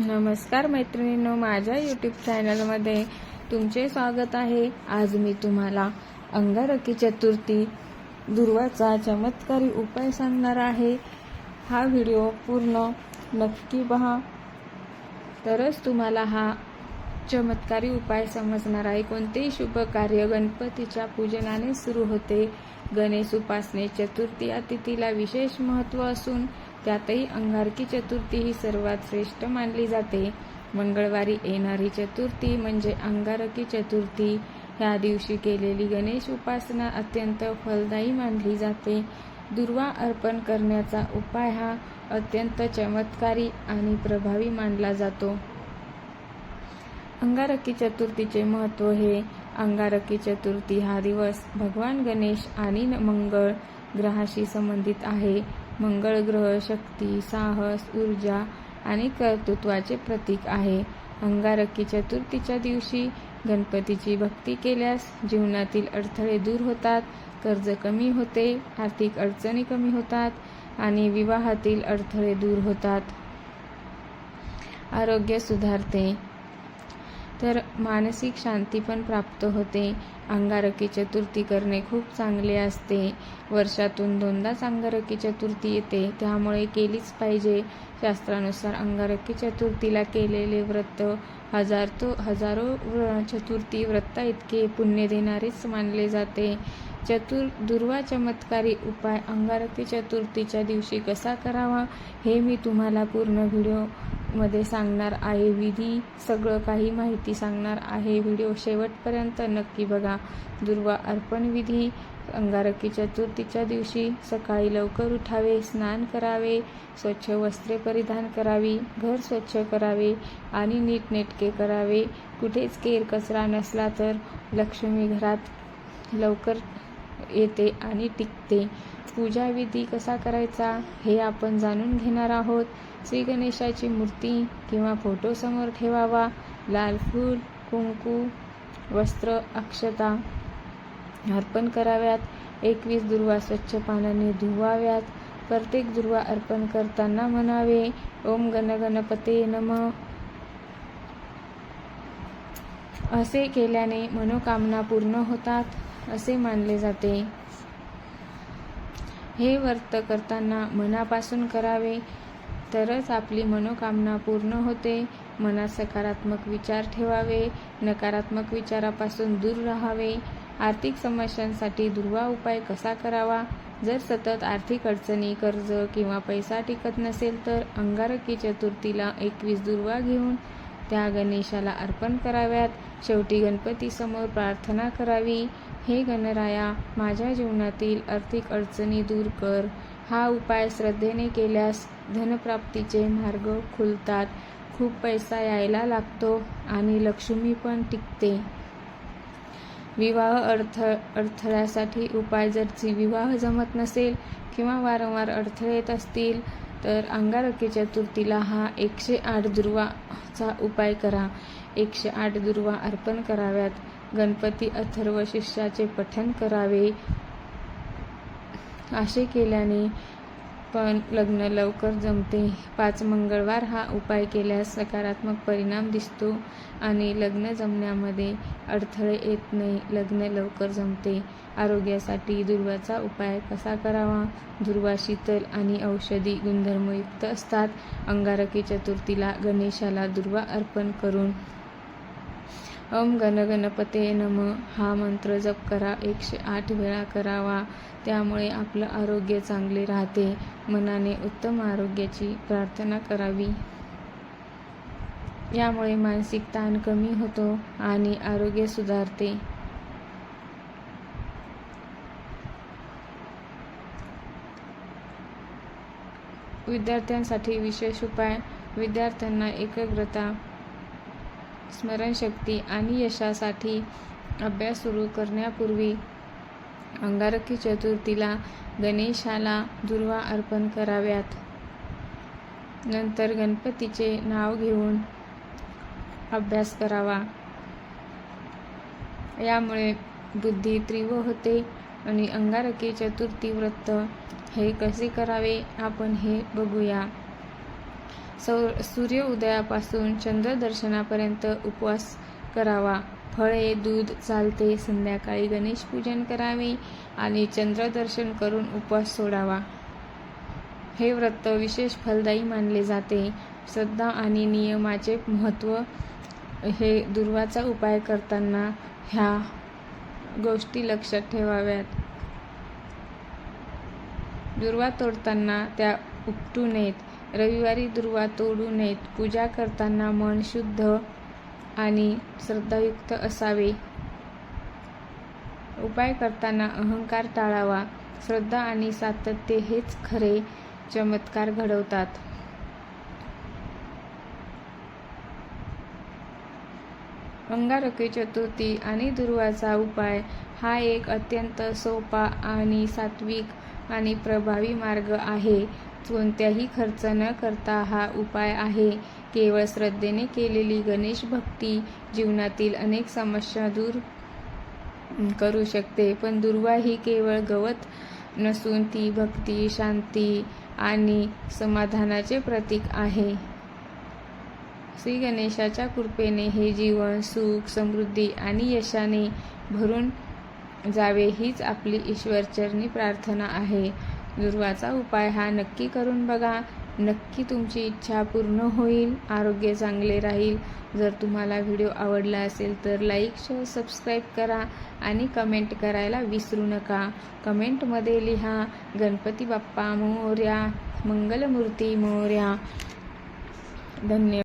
नमस्कार मैत्रिणींनो माझ्या यूट्यूब चॅनलमध्ये तुमचे स्वागत आहे. आज मी तुम्हाला अंगारकी चतुर्थी दुर्वाचा चमत्कारी उपाय सांगणार आहे. हा व्हिडिओ पूर्ण नक्की पहा. तरच तुम्हाला हा चमत्कारी उपाय समजणार आहे. कोणतेही शुभ कार्य गणपतीच्या पूजनाने सुरू होते? गणेश उपासने चतुर्थी या तिथीला विशेष महत्त्व असून त्यातही अंगारकी चतुर्थी ही सर्वात श्रेष्ठ मानली जाते. मंगळवारी येणारी चतुर्थी म्हणजे अंगारकी चतुर्थी. ह्या दिवशी केलेली गणेश उपासना अत्यंत फलदायी मानली जाते. दुर्वा अर्पण करण्याचा उपाय हा अत्यंत चमत्कारी आणि प्रभावी मानला जातो. अंगारकी चतुर्थीचे महत्त्व हे अंगारकी चतुर्थी हा दिवस भगवान गणेश आणि मंगळ ग्रहाशी संबंधित आहे. मंगळ ग्रह शक्ती साहस ऊर्जा आणि कर्तृत्वाचे प्रतीक आहे. अंगारकी चतुर्थीच्या दिवशी गणपतीची भक्ती केल्यास जीवनातील अडथळे दूर होतात कर्ज कमी होते आर्थिक अडचणी कमी होतात आणि विवाहातील अडथळे दूर होतात. आरोग्य सुधारते. तर मानसिक शांती पण प्राप्त होते. अंगारकी चतुर्थी करणे खूप चांगले असते. वर्षातून दोनदाच अंगारकी चतुर्थी येते. त्यामुळे केलीच पाहिजे. शास्त्रानुसार अंगारकी चतुर्थीला केलेले व्रत हजार तो हजारो चतुर्थी व्रता इतके पुण्य देणारेच मानले जाते. चतुर दुर्वा चमत्कारी उपाय अंगारकी चतुर्थीच्या दिवशी कसा करावा हे मी तुम्हाला पूर्ण व्हिडिओ मध्ये सांगणार आहे. विधी सगळं काही माहिती सांगणार आहे. व्हिडिओ शेवटपर्यंत नक्की बघा. दुर्वा अर्पण विधी अंगारकी चतुर्थीच्या दिवशी सकाळी लवकर उठावे स्नान करावे स्वच्छ वस्त्रे परिधान करावी घर स्वच्छ करावे आणि नीटनेटके करावे. कुठेच केर कचरा नसला तर लक्ष्मी घरात लवकर येते आणि टिकते. पूजाविधी कसा करायचा हे आपण जाणून घेणार आहोत. श्री गणेशाची मूर्ती किंवा फोटो समोर ठेवावा. लाल फूल कुंकू वस्त्र अक्षता अर्पण कराव्यात. एकवीस दुर्वा स्वच्छ पाण्याने धुवाव्यात. प्रत्येक दुर्वा अर्पण करताना म्हणावे ओम गणगणपते नम. असे केल्याने मनोकामना पूर्ण होतात असे मानले जाते. हे व्रत करताना मनापासून करावे. तरच आपली मनोकामना पूर्ण होते. मनात सकारात्मक विचार ठेवावे. नकारात्मक विचारापासून दूर राहावे. आर्थिक समस्यांसाठी दुर्वा उपाय कसा करावा? जर सतत आर्थिक अडचणी कर्ज किंवा पैसा टिकत नसेल तर अंगारकी चतुर्थीला एकवीस दुर्वा घेऊन त्या गणेशाला अर्पण कराव्यात. शेवटी गणपतीसमोर प्रार्थना करावी. हे गणराया माझ्या जीवनातील आर्थिक अडचणी दूर कर. हा उपाय श्रद्धेने केल्यास धनप्राप्तीचे मार्ग खुलतात. खूप पैसा यायला लागतो आणि लक्ष्मी पण टिकते. विवाह अडथ अडथळ्यासाठी उपाय जर विवाह जमत नसेल किंवा वारंवार अडथळे येत असतील तर अंगारकी चतुर्थीला हा एकशे आठ दुर्वाचा उपाय करा. एकशे आठ दुर्वा अर्पण कराव्यात. गणपती अथर्व शिष्याचे पठण करावे. असे केल्याने पण लग्न लवकर जमते. पाच मंगळवार हा उपाय केल्यास सकारात्मक परिणाम दिसतो आणि लग्न जमण्यामध्ये अडथळे येत नाही. लग्न लवकर जमते. आरोग्यासाठी दुर्वाचा उपाय कसा करावा? दुर्वा शीतल आणि औषधी गुणधर्मयुक्त असतात. अंगारकी चतुर्थीला गणेशाला दुर्वा अर्पण करून ओम गणगणपते नम. हा मंत्र जप करा. एकशे आठ वेळा करावा. त्यामुळे आपलं आरोग्य चांगले राहते. मनाने उत्तम आरोग्याची प्रार्थना करावी. यामुळे मानसिक ताण कमी होतो आणि आरोग्य सुधारते. विद्यार्थ्यांसाठी विशेष उपाय. विद्यार्थ्यांना एकाग्रता स्मरणशक्ती आणि यशासाठी अभ्यास सुरू करण्यापूर्वी अंगारकी चतुर्थीला गणेशाला दुर्वा अर्पण कराव्यात. नंतर गणपतीचे नाव घेऊन अभ्यास करावा. यामुळे बुद्धी तीव्र होते आणि अंगारकी चतुर्थी व्रत हे कसे करावे आपण हे बघूया. सौ सूर्य उदयापासून चंद्रदर्शनापर्यंत उपवास करावा. फळे दूध चालते संध्याकाळी गणेश पूजन करावे आणि चंद्रदर्शन करून उपवास सोडावा. हे व्रत विशेष फलदायी मानले जाते. श्रद्धा आणि नियमाचे महत्त्व हे दुर्वाचा उपाय करताना ह्या गोष्टी लक्षात ठेवाव्यात. दुर्वा तोडताना त्या उपटू नयेत. रविवारी दुर्वा तोडू नयेत पूजा करताना मन शुद्ध आणि श्रद्धायुक्त असावे. उपाय करताना अहंकार टाळावा. श्रद्धा आणि सातत्य हेच खरे चमत्कार घडवतात. अंगारकी चतुर्थी आणि दुर्वाचा उपाय हा एक अत्यंत सोपा आणि सात्विक आणि प्रभावी मार्ग आहे. कोणत्याही खर्च न करता हा उपाय आहे. केवळ श्रद्धेने केलेली गणेश भक्ती जीवनातील अनेक समस्या दूर करू शकते. पण दुर्वा ही केवळ गवत नसून ती भक्ती शांती आणि समाधानाचे प्रतीक आहे. श्री गणेशाच्या कृपेने हे जीवन सुख समृद्धी आणि यशाने भरून जावे हीच आपली ईश्वरचरणी प्रार्थना आहे. दुर्वाचा उपाय हा नक्की करून बघा. नक्की तुमची इच्छा पूर्ण होईल. आरोग्य चांगले राहील. जर तुम्हाला व्हिडिओ आवडला असेल तर लाईक शेअर सबस्क्राईब करा आणि कमेंट करायला विसरू नका. कमेंटमध्ये लिहा गणपती बाप्पा मोर्या मंगलमूर्ती मोर्या. धन्यवाद